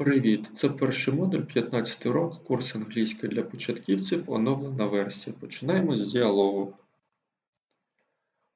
Привіт! Це перший модуль, 15 урок, курс англійської для початківців, оновлена версія. Починаємо з діалогу.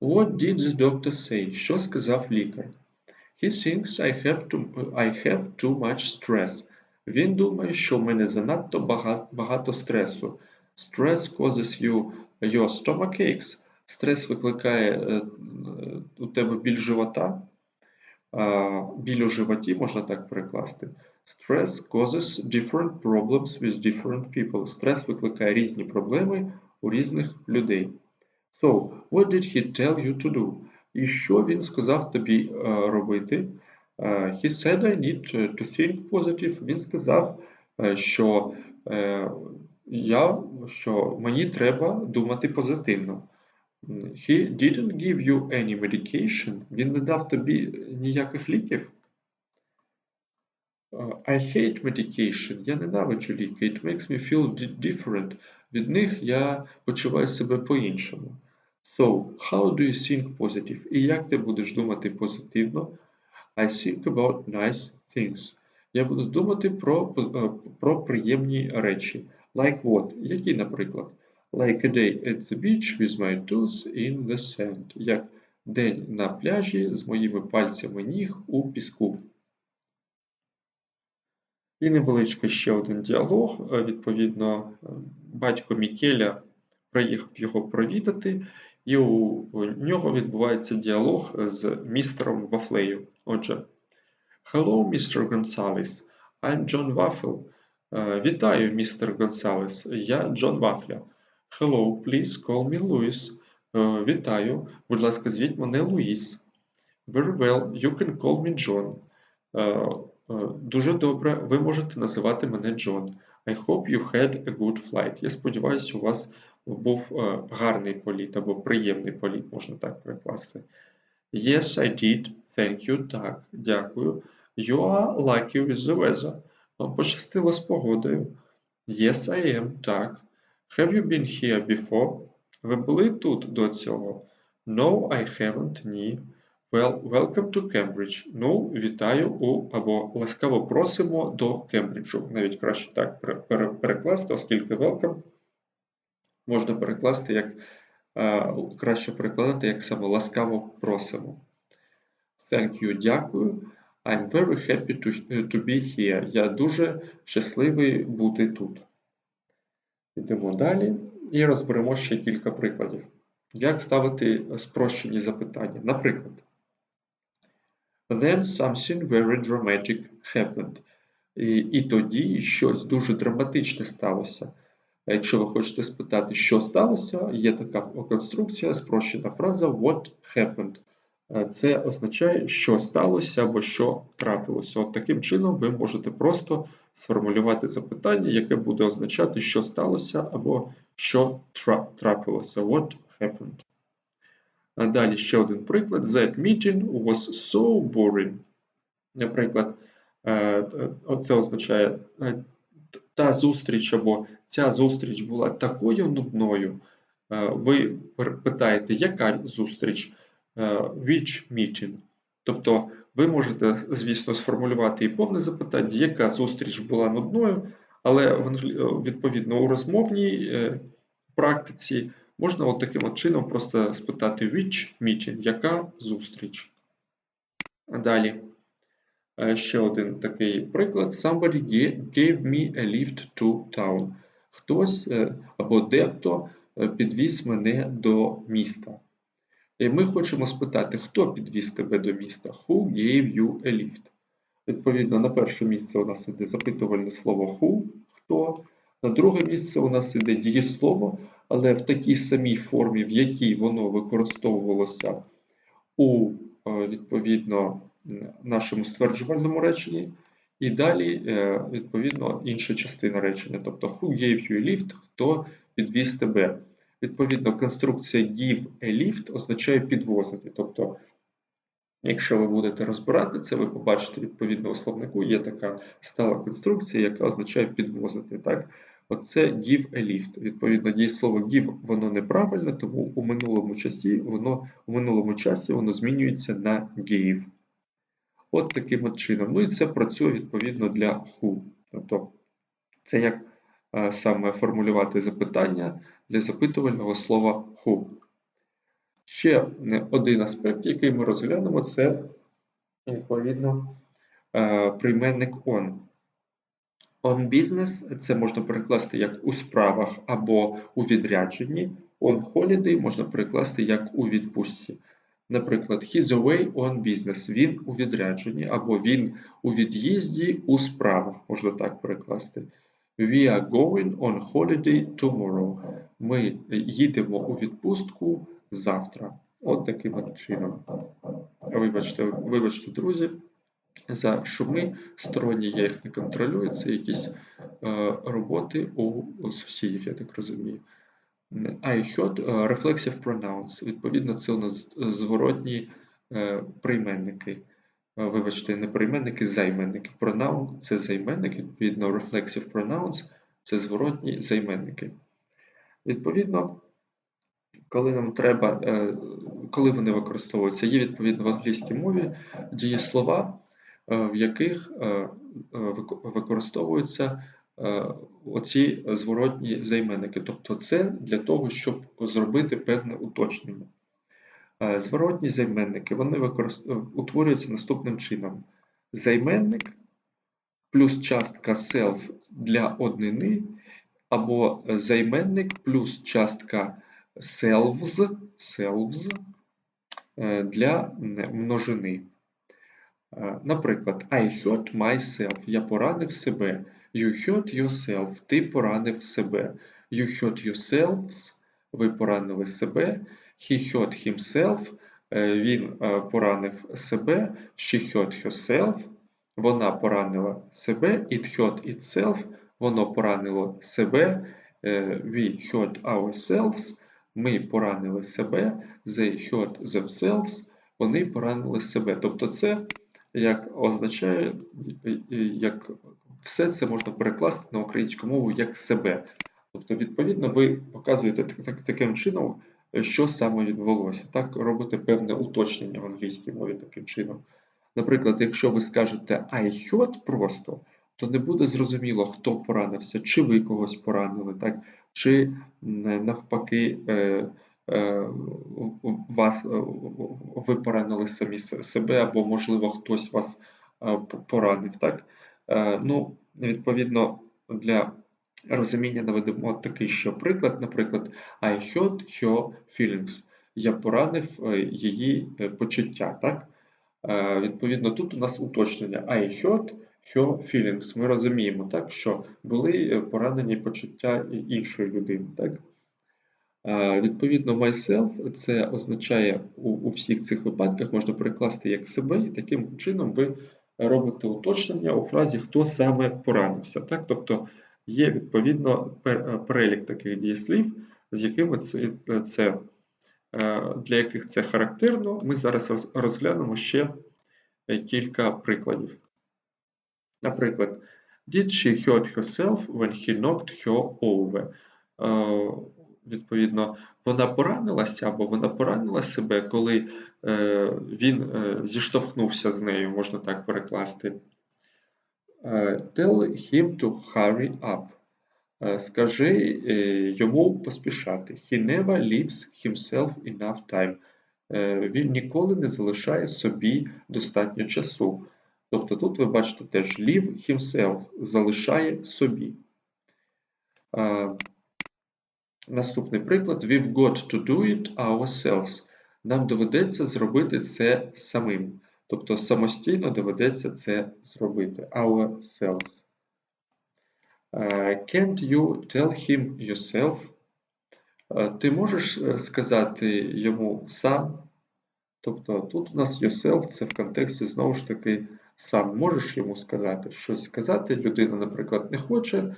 What did the doctor say? Що сказав лікар? He thinks I have too, I have too much stress. Він думає, що в мене занадто багато, багато стресу. Stress causes you your stomach aches. Стрес викликає е, е, у тебе біль живота. Біль у животі можна так перекласти. Stress causes different problems with different people. Стрес викликає різні проблеми у різних людей. So, what did he tell you to do? І що він сказав тобі е, робити? Е, he said I need to think positive. Він сказав, е, що, е, я, що мені треба думати позитивно. He didn't give you any medication. Він не дав тобі ніяких ліків. I hate medication. Я ненавиджу ліки. It makes me feel different. Від них я почуваю себе по-іншому. So, how do you think positive? І як ти будеш думати позитивно? I think about nice things. Я буду думати про, е, про приємні речі. Like what? Які, наприклад? Like a day at the beach with my toes in the sand. Як день на пляжі з моїми пальцями ніг у піску. І невеличкий ще один діалог. Е, Відповідно, е, батько Мікеля приїхав його провідати, і у, нього відбувається діалог з містером Вафлею. Отже, Hello, Mr. Gonzales. I'm John Waffle. Е, Вітаю, містер Гонсалес. Я Джон Вафля. Hello, please call me Louis. Е, Вітаю. Будь ласка, звіть мене Луїс. Very well, you can call me John. Е, Дуже добре, ви можете називати мене Джон. I hope you had a good flight. Я сподіваюся, у вас був е, гарний політ або приємний політ, можна так перекласти. Yes, I did. Thank you. Так, дякую. You are lucky with the weather. Пощастило з погодою. Yes, I am. Так. Have you been here before? Ви були тут до цього? No, I haven't. Ні. Well, welcome to Cambridge. Ну, вітаю у або ласкаво просимо до Кембриджу. Навіть краще так пере- пере- перекласти, оскільки welcome можна перекласти як краще перекладати як саме ласкаво просимо. Thank you, дякую. I'm very happy to, to be here. Я дуже щасливий бути тут. Йдемо далі і розберемо ще кілька прикладів. Як ставити спрощені запитання? Наприклад, Then something very dramatic happened. І, і тоді щось дуже драматичне сталося. Якщо ви хочете спитати, що сталося, є така конструкція, спрощена фраза What happened. Це означає, що сталося або що трапилося. От таким чином ви можете просто сформулювати запитання, яке буде означати, що сталося або що трапилося. What happened. Далі ще один приклад. That meeting was so boring. Наприклад, е, це означає е, та зустріч або ця зустріч була такою нудною. Е, Ви питаєте, яка зустріч? Which meeting? Тобто ви можете, звісно, сформулювати і повне запитання, яка зустріч була нудною, але відповідно у розмовній практиці можна от таким от чином просто спитати which meeting, яка зустріч. Далі. Е, Ще один такий приклад. Somebody gave me a lift to town. Хтось е, або дехто е, підвіз мене до міста. І ми хочемо спитати, хто підвіз тебе до міста? Who gave you a lift? Відповідно, на перше місце у нас іде запитувальне слово who, хто. На друге місце у нас іде дієслово, але в такій самій формі, в якій воно використовувалося у е, відповідно нашому стверджувальному реченні. І далі, е, відповідно, інша частина речення, тобто who gave you a lift, хто підвіз тебе. Відповідно, конструкція give a lift означає підвозити. Тобто, якщо ви будете розбирати це, ви побачите відповідно у словнику, є така стала конструкція, яка означає підвозити. Так? Оце give a lift. Відповідно, дієслово give воно неправильне, тому у минулому часі воно у минулому часі воно змінюється на gave. От таким от чином. Ну і це працює відповідно для who. Тобто це як е, саме формулювати запитання для запитувального слова who. Ще один аспект, який ми розглянемо, це відповідно е, прийменник on. On business це можна перекласти як у справах або у відрядженні. On holiday можна перекласти як у відпустці. Наприклад, he's away on business. Він у відрядженні, або він у від'їзді у справах, можна так перекласти. We are going on holiday tomorrow. Ми їдемо у відпустку завтра. От таким чином. Вибачте, вибачте, друзі, за шуми сторонні я їх не контролюю. Це якісь е, роботи у сусідів, я так розумію. I heard е, reflexive pronouns. Відповідно, це у нас зворотні е, прийменники. Е, вибачте, не прийменники, займенники. Pronoun – це займенник, відповідно, reflexive pronouns це зворотні займенники. Відповідно, коли нам треба, коли вони використовуються, є відповідно в англійській мові дієслова, в яких використовуються Е, оці зворотні займенники. Тобто це для того, щоб зробити певне уточнення. Е, зворотні займенники вони утворюються наступним чином: займенник плюс частка self для однини, або займенник плюс частка selves, selves е, для множини. Наприклад, I hurt myself, я поранив себе. You hurt yourself. Ти поранив себе. You hurt yourselves. Ви поранили себе. He hurt himself. Е, він е, поранив себе. She hurt herself. Вона поранила себе. It hurt itself. Воно поранило себе. Е, we hurt ourselves. Ми поранили себе. They hurt themselves. Вони поранили себе. Тобто, це як означає, як все це можна перекласти на українську мову як себе. Тобто, відповідно, ви показуєте так, таким чином, що саме відбулося. Так, робите певне уточнення в англійській мові таким чином. Наприклад, якщо ви скажете I hurt просто, то не буде зрозуміло, хто поранився, чи ви когось поранили, так? чи навпаки е, вас, е, ви поранили самі себе, або, можливо, хтось вас е, поранив. так? Е, ну, Відповідно, для розуміння наведемо такий ще приклад, наприклад, I hurt her feelings. Я поранив е, її е, почуття. так? Відповідно, тут у нас уточнення I hurt her feelings. Ми розуміємо, так, що були поранені почуття іншої людини. так? Відповідно, myself це означає у, у всіх цих випадках можна перекласти як себе, і таким чином ви робите уточнення у фразі хто саме поранився. Так? Тобто є відповідно е, перелік таких дієслів, з якими це, це, е, для яких це характерно. Ми зараз розглянемо ще е, кілька прикладів. Наприклад, Did she hurt herself when he knocked her over? Відповідно, вона поранилася або вона поранила себе, коли е, він е, зіштовхнувся з нею, можна так перекласти. Е, tell him to hurry up. Е, скажи е, йому поспішати. He never leaves himself enough time. Він ніколи не залишає собі достатньо часу. Тобто тут ви бачите теж leave himself залишає собі. Е, Наступний приклад: We've got to do it ourselves. Нам доведеться зробити це самим. Тобто самостійно доведеться це зробити. Ourselves. Uh, can't you tell him yourself? Uh, ти можеш е, сказати йому сам. Тобто тут у нас yourself це в контексті знову ж таки сам можеш йому сказати щось сказати. Людина, наприклад, не хоче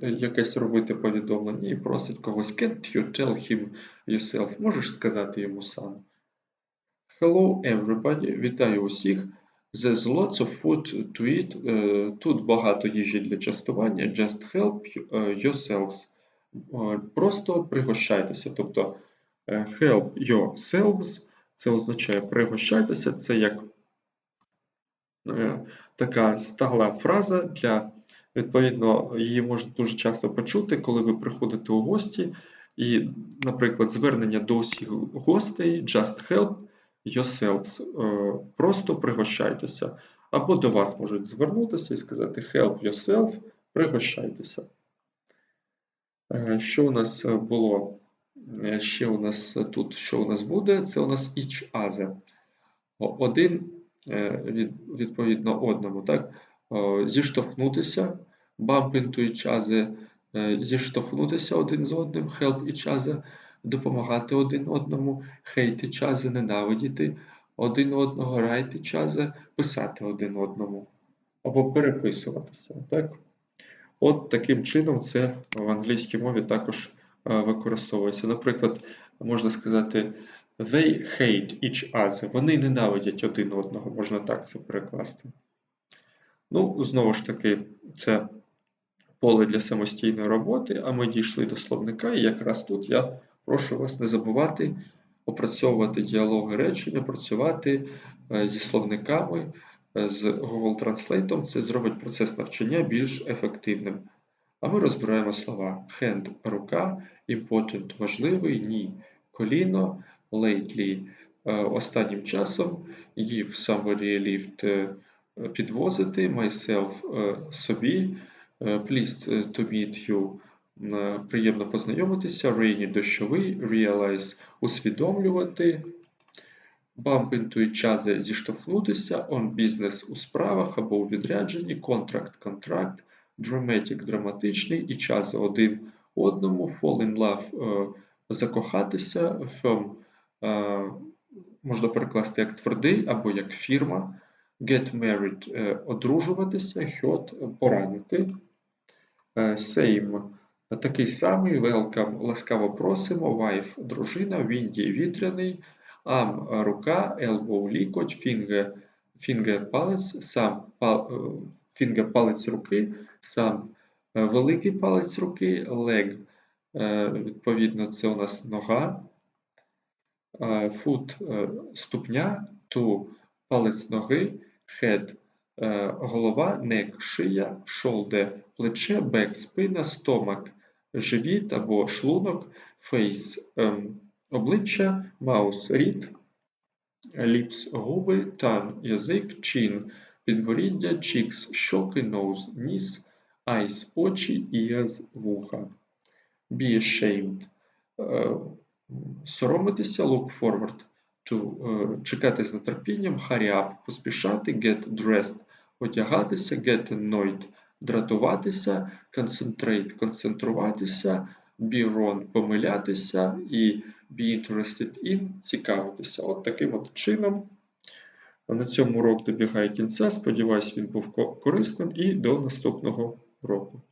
якесь робити повідомлення і просить когось Can't you tell him yourself? Можеш сказати йому сам. Hello everybody! Вітаю усіх! There's lots of food to eat. Е, тут багато їжі для частування. Just help е, yourselves. Е, просто пригощайтеся. Тобто help yourselves це означає пригощайтеся, це як е, така стала фраза для, відповідно, її можна дуже часто почути, коли ви приходите у гості, і, наприклад, звернення до усіх гостей just help yourselves, е, просто пригощайтеся. Або до вас можуть звернутися і сказати help yourself, пригощайтеся. Е, Що у нас е, було? Ще у нас тут, що у нас буде? Це у нас each other. Один відповідно одному, так? Зіштовхнутися, bump each other, е, зіштовхнутися один з одним, help each other, допомагати один одному, hate each other, ненавидіти один одного, write each other, писати один одному. Або переписуватися, так? От таким чином це в англійській мові також е, використовується. Наприклад, можна сказати they hate each other. Вони ненавидять один одного, можна так це перекласти. Ну, знову ж таки, це поле для самостійної роботи, а ми дійшли до словника, і якраз тут я прошу вас не забувати опрацьовувати діалоги речення, працювати е, зі словниками, е, з Google Translate. Це зробить процес навчання більш ефективним. А ми розбираємо слова hand – рука, important – важливий, ні, коліно, lately – е, останнім часом, give somebody lift підвозити, myself собі, pleased to meet you. Е, – приємно познайомитися, rainy – дощовий, realize – усвідомлювати, bump into each other – зіштовхнутися, on business – у справах або у відрядженні, contract – контракт, dramatic – драматичний, each other – один одному, fall in love е, – закохатися, firm е, можна перекласти як твердий або як фірма, get married е, – одружуватися, hurt – поранити, е, same – такий самий, welcome – ласкаво просимо, wife – дружина, windy – вітряний, arm – рука, elbow – лікоть, finger – finger – палець, сам пал, е, finger – палець руки, сам е, великий палець руки, е, відповідно це у нас нога, е, foot е, ступня, toe палець ноги, е, голова, neck шия, shoulder плече, back спина, stomach живіт або шлунок, face ем, обличчя, mouse рід, lips губи, tongue язик, chin підборіддя, cheeks щоки, nose ніс, eyes очі, ears вуха. Be ashamed е, соромитися, look forward to е, чекати з нетерпінням, hurry up поспішати, get dressed одягатися, get annoyed дратуватися, concentrate концентруватися, be wrong помилятися і be interested in цікавитися. От таким от чином. На цьому урок добігає кінця. Сподіваюсь, він був корисним і до наступного уроку.